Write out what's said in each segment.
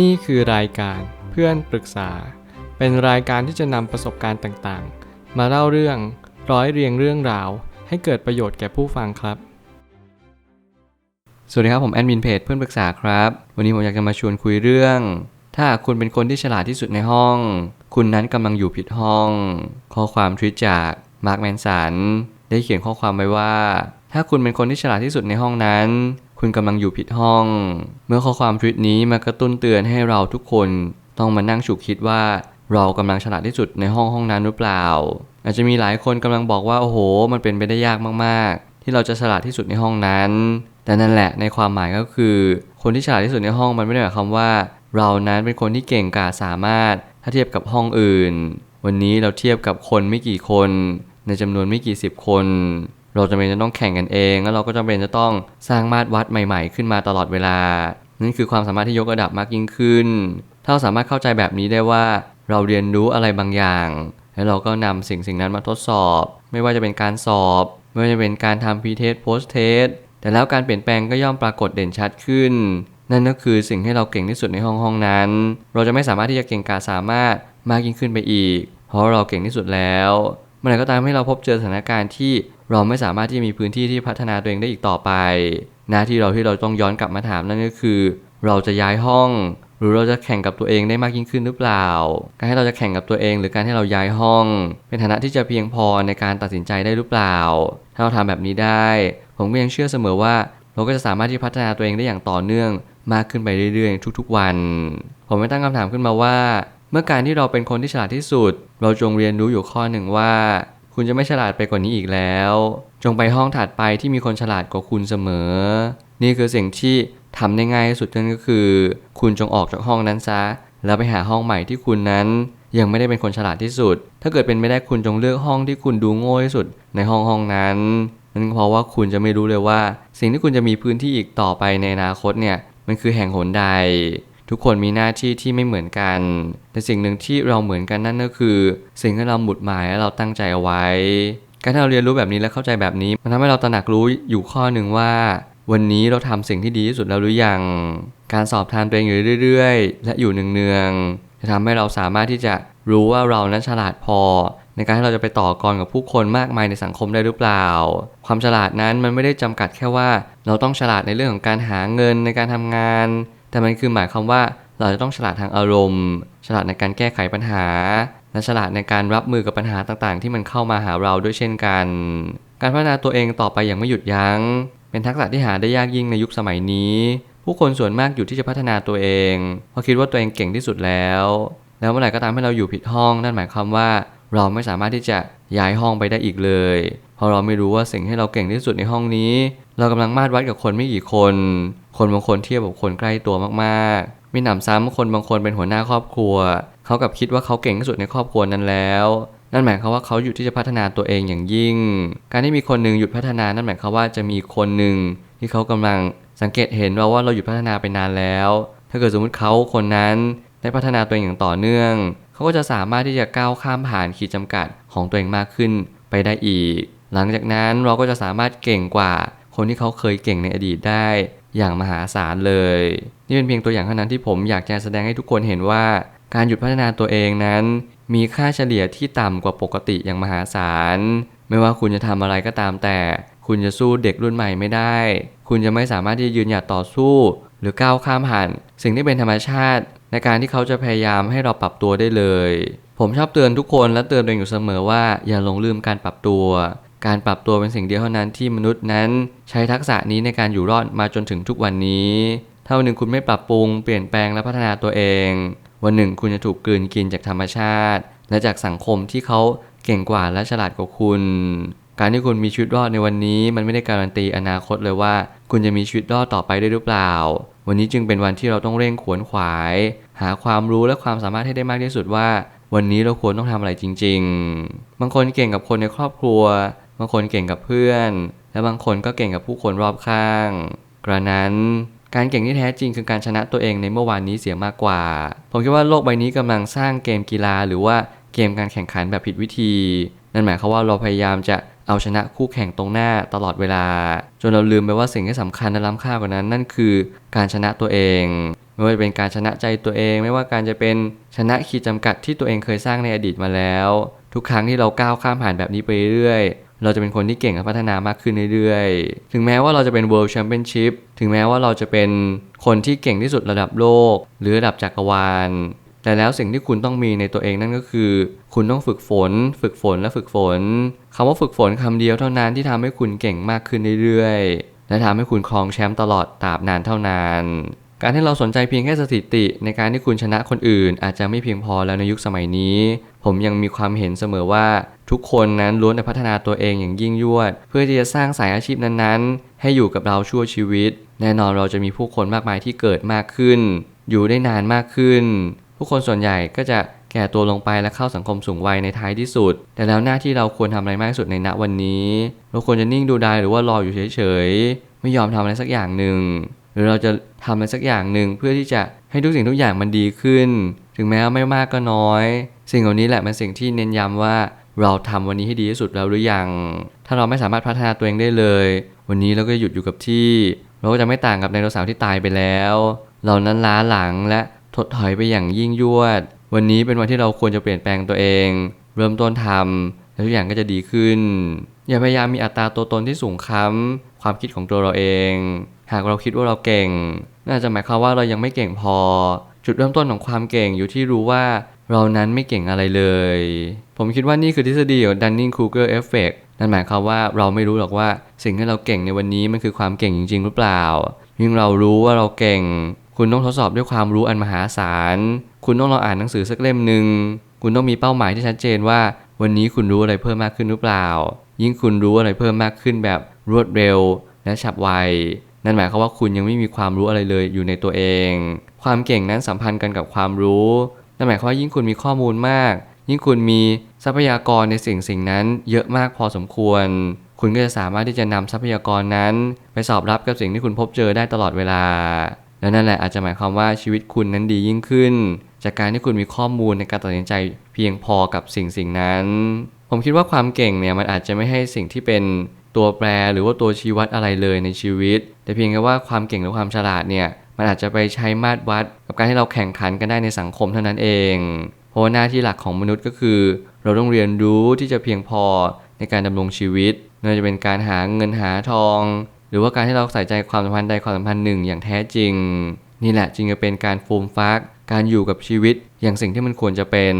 นี่คือรายการเพื่อนปรึกษา เป็นรายการที่จะนำประสบการณ์ต่างๆ มาเล่าเรื่องร้อยเรียงเรื่องราว ให้เกิดประโยชน์แก่ผู้ฟังครับ สวัสดีครับผมแอดมินเพจเพื่อนปรึกษาครับ วันนี้ผมอยากจะมาชวนคุยเรื่อง ถ้าคุณเป็นคนที่ฉลาดที่สุดในห้อง คุณนั้นกำลังอยู่ผิดห้อง ข้อความทวิตจากมาร์คแมนสันได้เขียนข้อความไว้ว่า ถ้าคุณเป็นคนที่ฉลาดที่สุดในห้องนั้น คุณกำลังอยู่ผิดห้อง เมื่อข้อความทวิตนี้มากระตุ้นเตือนให้เราทุกคนต้องมานั่งฉุกคิดว่าเรากำลังฉลาดที่สุดในห้องห้องนั้นหรือเปล่า อาจจะมีหลายคนกำลังบอกว่าโอ้โห มันเป็นไปได้ยากมากๆ ที่เราจะฉลาดที่สุดในห้องนั้น แต่นั่นแหละในความหมายก็คือ คนที่ฉลาดที่สุดในห้องมันไม่ได้หมายความว่า เรานั้นเป็นคนที่เก่งกาจสามารถถ้าเทียบกับห้องอื่น วันนี้เราเทียบกับคนไม่กี่คน ในจำนวนไม่กี่สิบคน เราจำเป็นจะต้องแข่งกันเอง แล้วเราก็จำเป็นจะต้องสร้างมาตรวัดใหม่ ๆ ขึ้นมาตลอดเวลา นั่นคือความสามารถที่ยกระดับมากยิ่งขึ้น ถ้าเราสามารถเข้าใจแบบนี้ได้ว่า เราเรียนรู้อะไรบางอย่าง แล้วเราก็นำสิ่งสิ่งนั้นมาทดสอบ ไม่ว่าจะเป็นการสอบ ไม่ว่าจะเป็นการทำพีเทสโพสเทสแต่แล้วการเปลี่ยนแปลงก็ย่อมปรากฏเด่นชัดขึ้น นั่นก็คือสิ่งที่เราเก่งที่สุดในห้องห้องนั้น เราจะไม่สามารถที่จะเก่งกาสามารถมากยิ่งขึ้นไปอีก เพราะเราเก่งที่สุดแล้ว มื่อไหร่ก็ตามให้เราพบเจอสถานการณ์ที่เราไม่สามารถที่จะมีพื้นที่ที่พัฒนาตัวเองได้อีกต่อไป หน้าที่เราที่เราต้องย้อนกลับมาถามนั่นก็คือ เราจะย้ายห้อง หรือเราจะแข่งกับตัวเองได้มากยิ่งขึ้นหรือเปล่า การให้เราจะแข่งกับตัวเอง หรือการให้เราย้ายห้อง เป็นฐานะที่จะเพียงพอในการตัดสินใจได้หรือเปล่า ถ้าเราทำแบบนี้ได้ ผมก็ยังเชื่อเสมอว่า เราก็จะสามารถที่พัฒนาตัวเองได้อย่างต่อเนื่อง มากขึ้นไปเรื่อยๆ ทุกๆวัน ผมไม่ตั้งคำถามขึ้นมาว่า มื่อการที่เราเป็นคนที่ฉลาดที่สุด เราจงเรียนรู้อยู่ข้อหนึ่งว่า คุณจะไม่ฉลาดไปกว่านี้อีกแล้ว จงไปห้องถัดไปที่มีคนฉลาดกว่าคุณเสมอ นี่คือสิ่งที่ทำได้ง่ายที่สุดนั่นก็คือ คุณจงออกจากห้องนั้นซะ แล้วไปหาห้องใหม่ที่คุณนั้น ยังไม่ได้เป็นคนฉลาดที่สุด ถ้าเกิดเป็นไม่ได้คุณจงเลือกห้องที่คุณดูโง่ที่สุดในห้องห้องนั้นนั่นเพราะว่าคุณจะไม่รู้เลยว่า สิ่งที่คุณจะมีพื้นที่อีกต่อไปในอนาคตเนี่ยมันคือแห่งหนใด ทุกคนมีหน้าที่ที่ไม่เหมือนกัน แต่สิ่งหนึ่งที่เราเหมือนกันนั่นก็คือ สิ่งที่เราหมุดหมายและเราตั้งใจเอาไว้ การที่เราเรียนรู้แบบนี้และเข้าใจแบบนี้ มันทำให้เราตระหนักรู้อยู่ข้อหนึ่งว่า วันนี้เราทำสิ่งที่ดีที่สุดแล้วหรือยัง การสอบทานตัวเองอยู่เรื่อยๆ และอยู่เนืองๆจะทำให้เราสามารถที่จะรู้ว่าเรานั้นฉลาดพอ ในการที่เราจะไปต่อกรกับผู้คนมากมายในสังคมได้หรือเปล่า ความฉลาดนั้นมันไม่ได้จำกัดแค่ว่า เราต้องฉลาดในเรื่องของการหาเงินในการทำงาน แต่มันคือหมายความว่าเราจะต้องฉลาดทางอารมณ์ ฉลาดในการแก้ไขปัญหา และฉลาดในการรับมือกับปัญหาต่างๆ ที่มันเข้ามาหาเราด้วยเช่นกัน การพัฒนาตัวเองต่อไปอย่างไม่หยุดยัง้ง เป็นทักษะที่หาได้ยากยิ่งในยุคสมัยนี้ ผู้คนส่วนมากอยู่ที่จะพัฒนาตัวเองเพราะคิดว่าตัวเองเก่งที่สุดแล้ว แล้วเมื่อไหร่ก็ตามให้เราอยู่ผิดห้องนั่นหมายความว่า เราไม่สามารถที่จะย้ายห้องไปได้อีกเลย เพราะเราไม่รู้ว่าสิ่งที่เราเก่งที่สุดในห้องนี้ เรากำลังมาดวัดกับคนไม่กี่คน คนบางคนเทียบกับคนใกล้ตัวมากๆมีหนำซ้ำคนบางคนเป็นหัวหน้าครอบครัว เขากับคิดว่าเขาเก่งที่สุดในครอบครัวนั้นแล้วนั่นหมายความว่าเขาหยุดที่จะพัฒนาตัวเองอย่างยิ่ง การที่มีคนหนึ่งหยุดพัฒนานั่นหมายความว่าจะมีคนหนึ่งที่เขากำลังสังเกตเห็นว่าว่าเราหยุดพัฒนาไปนานแล้ว ถ้าเกิดสมมติเขาคนนั้นได้พัฒนาตัวเองอย่างต่อเนื่อง เขาก็จะสามารถที่จะก้าวข้ามผ่านขีดจำกัดของตัวเองมากขึ้นไปได้อีก หลังจากนั้นเราก็จะสามารถเก่งกว่าคนที่เขาเคยเก่งในอดีตได้อย่างมหาศาลเลย นี่เป็นเพียงตัวอย่างเท่านั้นที่ผมอยากจะแสดงให้ทุกคนเห็นว่า การหยุดพัฒนาตัวเองนั้น มีค่าเฉลี่ยที่ต่ำกว่าปกติอย่างมหาศาล ไม่ว่าคุณจะทำอะไรก็ตามแต่ คุณจะสู้เด็กรุ่นใหม่ไม่ได้ คุณจะไม่สามารถที่จะยืนหยัดต่อสู้ หรือก้าวข้ามผ่าน สิ่งที่เป็นธรรมชาติ ในการที่เขาจะพยายามให้เราปรับตัวได้เลย ผมชอบเตือนทุกคนและเตือนตัวเองอยู่เสมอว่าอย่าหลงลืมการปรับตัว การปรับตัวเป็นสิ่งเดียวเท่านั้นที่มนุษย์นั้น ใช้ทักษะนี้ในการอยู่รอดมาจนถึงทุกวันนี้ ถ้าวันหนึ่งคุณไม่ปรับปรุงเปลี่ยนแปลงและพัฒนาตัวเอง วันหนึ่งคุณจะถูกกลืนกินจากธรรมชาติ และจากสังคมที่เขาเก่งกว่าและฉลาดกว่าคุณ การที่คุณมีชีวิตรอดในวันนี้ มันไม่ได้การันตีอนาคตเลยว่า คุณจะมีชีวิตรอดต่อไปได้หรือเปล่า วันนี้จึงเป็นวันที่เราต้องเร่งขวนขวาย หาความรู้และความสามารถให้ได้มากที่สุดว่า วันนี้เราควรต้องทำอะไรจริง ๆ บางคนเก่งกับคนในครอบครัว บางคนเก่งกับเพื่อน และบางคนก็เก่งกับผู้คนรอบข้าง กระนั้นการเก่งที่แท้จริงคือการชนะตัวเองในเมื่อวานนี้เสียมากกว่า ผมคิดว่าโลกใบนี้กำลังสร้างเกมกีฬาหรือว่าเกมการแข่งขันแบบผิดวิธี นั่นหมายความว่าเราพยายามจะเอาชนะคู่แข่งตรงหน้าตลอดเวลา จนเราลืมไปว่าสิ่งที่สำคัญและล้ำค่ากว่านั้น นั่นคือการชนะตัวเอง ไม่ว่าจะเป็นการชนะใจตัวเอง ไม่ว่าการจะเป็นชนะขีดจำกัดที่ตัวเองเคยสร้างในอดีตมาแล้ว ทุกครั้งที่เราก้าวข้ามผ่านแบบนี้ไปเรื่อย เราจะเป็นคนที่เก่งและพัฒนามากขึ้นเรื่อยๆ ถึงแม้ว่าเราจะเป็น World Championship ถึงแม้ว่าเราจะเป็นคนที่เก่งที่สุดระดับโลก หรือระดับจักรวาล แต่แล้วสิ่งที่คุณต้องมีในตัวเองนั่นก็คือ คุณต้องฝึกฝน ฝึกฝนและฝึกฝนคำว่าฝึกฝนคำเดียวเท่านั้นที่ทำให้คุณเก่งมากขึ้นเรื่อยๆ และทำให้คุณครองแชมป์ตลอดตราบนานเท่านาน การที่เราสนใจเพียงแค่สถิติ ในการที่คุณชนะคนอื่น อาจจะไม่เพียงพอแล้วในยุคสมัยนี้ ผมยังมีความเห็นเสมอว่า ทุกคนนั้นล้วนแต่พัฒนาตัวเองอย่างยิ่งยวด เพื่อที่จะสร้างสายอาชีพนั้นๆ ให้อยู่กับเราชั่วชีวิต แน่นอนเราจะมีผู้คนมากมายที่เกิดมากขึ้น อยู่ได้นานมากขึ้น ผู้คนส่วนใหญ่ก็จะแก่ตัวลงไปและเข้าสังคมสูงวัยในท้ายที่สุด แต่แล้วหน้าที่เราควรทำอะไรมากที่สุดในณวันนี้ เราควรจะนิ่งดูดายหรือว่ารออยู่เฉยๆ ไม่ยอมทำอะไรสักอย่างหนึ่ง หรือเราจะทำอะไรสักอย่างหนึ่งเพื่อที่จะให้ทุกสิ่งทุกอย่างมันดีขึ้น ถึงแม้ว่าไม่มากก็น้อย สิ่งเหล่านี้แหละเป็นสิ่งที่เน้นย้ำว่าเราทำวันนี้ให้ดีที่สุดแล้วหรือยัง ถ้าเราไม่สามารถพัฒนาตัวเองได้เลย วันนี้เราก็หยุดอยู่กับที่ เราก็จะไม่ต่างกับไดโนเสาร์ที่ตายไปแล้ว เรานั้นล้าหลังและถดถอยไปอย่างยิ่งยวด วันนี้เป็นวันที่เราควรจะเปลี่ยนแปลงตัวเอง เริ่มต้นทำแล้วทุกอย่างก็จะดีขึ้น อย่าพยายามมีอัตราตัวตนที่สูงค้ำความคิดของตัวเราเอง หากเราคิดว่าเราเก่ง น่าจะหมายความว่าเรายังไม่เก่งพอ จุดเริ่มต้นของความเก่งอยู่ที่รู้ว่าเรานั้นไม่เก่งอะไรเลย ผมคิดว่านี่คือทฤษฎีของ Dunning-Kruger Effect นั่นหมายความว่าเราไม่รู้หรอกว่าสิ่งที่เราเก่งในวันนี้มันคือความเก่งจริง ๆ หรือเปล่า ยิ่งเรารู้ว่าเราเก่ง คุณต้องทดสอบด้วยความรู้อันมหาศาล คุณต้องลองอ่านหนังสือสักเล่มหนึ่ง คุณต้องมีเป้าหมายที่ชัดเจนว่า วันนี้คุณรู้อะไรเพิ่มมากขึ้นหรือเปล่า ยิ่งคุณรู้อะไรเพิ่มมากขึ้นแบบรวดเร็วและฉับไว นั่นหมายความว่าคุณยังไม่มีความรู้อะไรเลยอยู่ในตัวเอง ความเก่งนั้นสัมพันธ์กันกับความรู้ นั่นหมายความว่ายิ่งคุณมีข้อมูลมาก ยิ่งคุณมีทรัพยากรในสิ่งสิ่งนั้น เยอะมากพอสมควร คุณก็จะสามารถที่จะนำทรัพยากรนั้น ไปสอบรับกับสิ่งที่คุณพบเจอได้ตลอดเวลา และนั่นแหละอาจจะหมายความว่าชีวิตคุณนั้นดียิ่งขึ้น จากการที่คุณมีข้อมูลในการตัดสินใจ เพียงพอกับสิ่งสิ่งนั้น ผมคิดว่าความเก่งเนี่ยมันอาจจะไม่ให้สิ่งที่เป็นตัวแปรหรือว่าตัวชี้วัดอะไรเลยในชีวิต แต่เพียงแค่ว่าความเก่งหรือความฉลาดเนี่ยมันอาจจะไปใช้มาตรวัด กับการที่เราแข่งขันกันได้ในสังคมเท่านั้นเอง เพราะว่าหน้าที่หลักของมนุษย์ก็คือ เราต้องเรียนรู้ที่จะเพียงพอในการดำรงชีวิตไม่ว่าจะเป็นการหาเงินหาทอง หรือว่าการที่เราใส่ใจความสัมพันธ์ใดความสัมพันธ์หนึ่งอย่างแท้จริง นี่แหละจึงจะเป็นการฟูมฟัก การอยู่กับชีวิตอย่างสิ่งที่มันควรจะเป็น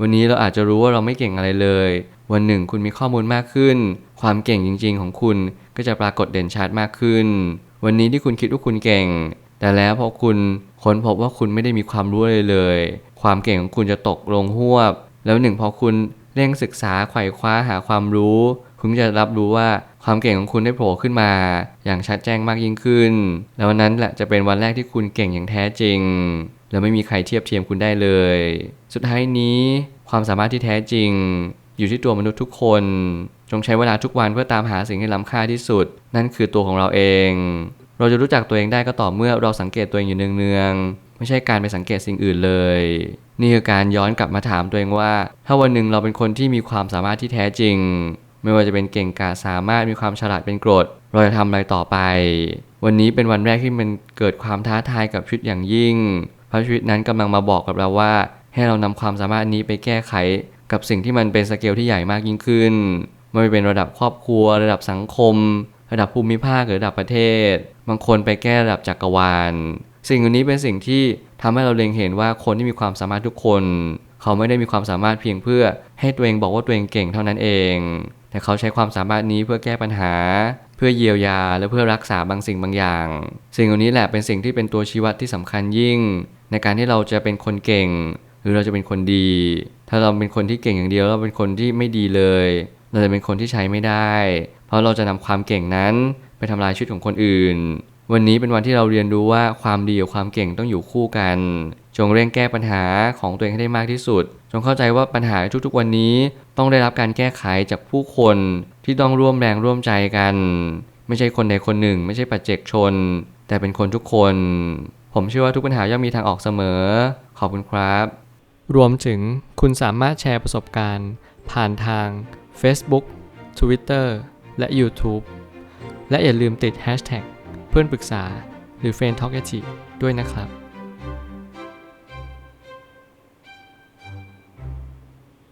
วันนี้เราอาจจะรู้ว่าเราไม่เก่งอะไรเลย วันหนึ่งคุณมีข้อมูลมากขึ้น ความเก่งจริง ๆ ของคุณก็จะปรากฏเด่นชัดมากขึ้น วันนี้ที่คุณคิดว่าคุณเก่ง แต่แล้วพอคุณค้นพบว่าคุณไม่ได้มีความรู้เลยเลย ความเก่งของคุณจะตกลงหวบ แล้วหนึ่งพอคุณเร่งศึกษาไขว่คว้าหาความรู้ คุณจะรับรู้ว่าความเก่งของคุณได้โผล่ขึ้นมา อย่างชัดแจ้งมากยิ่งขึ้น แล้ววันนั้นแหละจะเป็นวันแรกที่คุณเก่งอย่างแท้จริง แล้วไม่มีใครเทียบเทียมคุณได้เลย สุดท้ายนี้ความสามารถที่แท้จริง อยู่ที่ตัวมนุษย์ทุกคน จงใช้เวลาทุกวันเพื่อตามหาสิ่งที่ล้ำค่าที่สุด นั่นคือตัวของเราเอง เราจะรู้จักตัวเองได้ก็ต่อเมื่อเราสังเกตตัวเองอยู่เนืองๆไม่ใช่การไปสังเกตสิ่งอื่นเลย นี่คือการย้อนกลับมาถามตัวเองว่า ถ้าวันหนึ่งเราเป็นคนที่มีความสามารถที่แท้จริง ไม่ว่าจะเป็นเก่งกาจสามารถมีความฉลาดเป็นกรด เราจะทำอะไรต่อไป วันนี้เป็นวันแรกที่มันเกิดความท้าทายกับชีวิตอย่างยิ่ง พระชีวิตนั้นกำลังมาบอกกับเราว่า ให้เรานำความสามารถนี้ไปแก้ไขกับสิ่งที่มันเป็นสเกลที่ใหญ่มากยิ่งขึ้น ไม่ว่าเป็นระดับครอบครัว ระดับสังคม ระดับภูมิภาคหรือระดับประเทศ บางคนไปแก้ระดับจักรวาล สิ่งเหล่านี้เป็นสิ่งที่ทำให้เราเล็งเห็นว่าคนที่มีความสามารถทุกคน เขาไม่ได้มีความสามารถเพียงเพื่อให้ตัวเองบอกว่าตัวเองเก่งเท่านั้นเอง แต่เขาใช้ความสามารถนี้เพื่อแก้ปัญหา เพื่อเยียวยาและเพื่อรักษาบางสิ่งบางอย่าง สิ่งเหล่านี้แหละเป็นสิ่งที่เป็นตัวชี้วัดที่สำคัญยิ่ง ในการที่เราจะเป็นคนเก่ง หรือเราจะเป็นคนดี ถ้าเราเป็นคนที่เก่งอย่างเดียวเราเป็นคนที่ไม่ดีเลย เราจะเป็นคนที่ใช้ไม่ได้ เพราะเราจะนำความเก่งนั้นไปทำลายชีวิตของคนอื่น วันนี้เป็นวันที่เราเรียนรู้ว่าความดีกับความเก่งต้องอยู่คู่กัน จงเร่งแก้ปัญหาของตัวเองให้ได้มากที่สุด จงเข้าใจว่าปัญหาทุกๆวันนี้ต้องได้รับการแก้ไขจากผู้คน ที่ต้องร่วมแรงร่วมใจกัน ไม่ใช่คนใดคนหนึ่ง ไม่ใช่ปัจเจกชน แต่เป็นคนทุกคน ผมเชื่อว่าทุกปัญหาย่อมมีทางออกเสมอ ขอบคุณครับ รวมถึงคุณสามารถแชร์ประสบการณ์ ผ่านทาง Facebook Twitter และ YouTube และอย่าลืมติด Hashtag เพื่อนปรึกษาหรือ f r ร e n d t a l k a ด้วยนะครับ